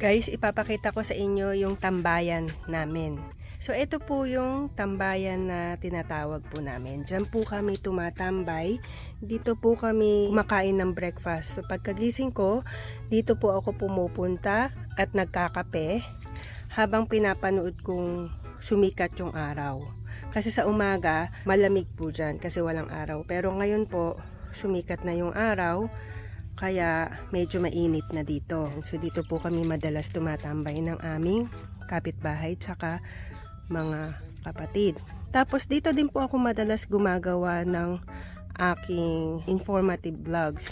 Guys, ipapakita ko sa inyo yung tambayan namin. So, ito po yung tambayan na tinatawag po namin. Diyan po kami tumatambay. Dito po kami kumakain ng breakfast. So, pagkagising ko, dito po ako pumupunta at nagkakape habang pinapanood kong sumikat yung araw. Kasi sa umaga, malamig po dyan kasi walang araw. Pero ngayon po, sumikat na yung araw kaya medyo mainit na dito. So dito po kami madalas tumatambay ng aming kapitbahay tsaka mga kapatid. Tapos dito din po ako madalas gumagawa ng aking informative vlogs.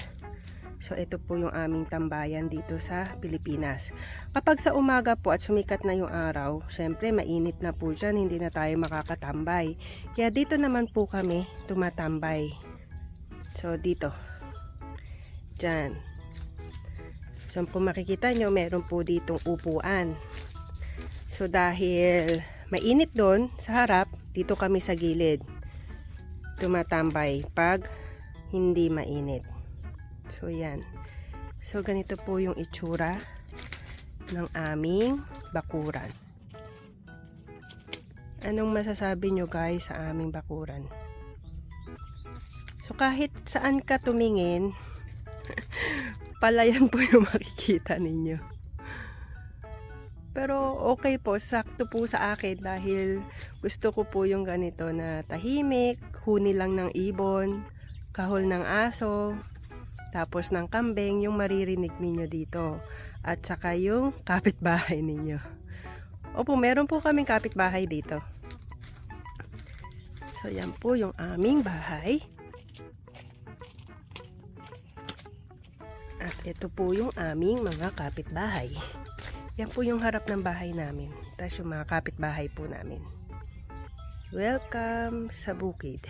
So ito po yung aming tambayan dito sa Pilipinas. Kapag sa umaga po at sumikat na yung araw, syempre mainit na po dyan, hindi na tayo makakatambay. Kaya dito naman po kami tumatambay. So dito. Diyan. So kung makikita nyo, meron po ditong upuan. So dahil mainit doon sa harap, dito kami sa gilid. Tumatambay pag hindi mainit. So yan. So ganito po yung itsura ng aming bakuran. Anong masasabi nyo guys sa aming bakuran? So kahit saan ka tumingin, palayan po yung makikita ninyo. Pero okay po, sakto po sa akin dahil gusto ko po yung ganito na tahimik, huni lang ng ibon, kahol ng aso, tapos ng kambing, yung maririnig ninyo dito. At saka yung kapitbahay ninyo. Opo, meron po kaming kapitbahay dito. So, yan po yung aming bahay. At ito po yung aming mga kapitbahay. Yan po yung harap ng bahay namin. Tapos yung mga kapitbahay po namin. Welcome sa bukid.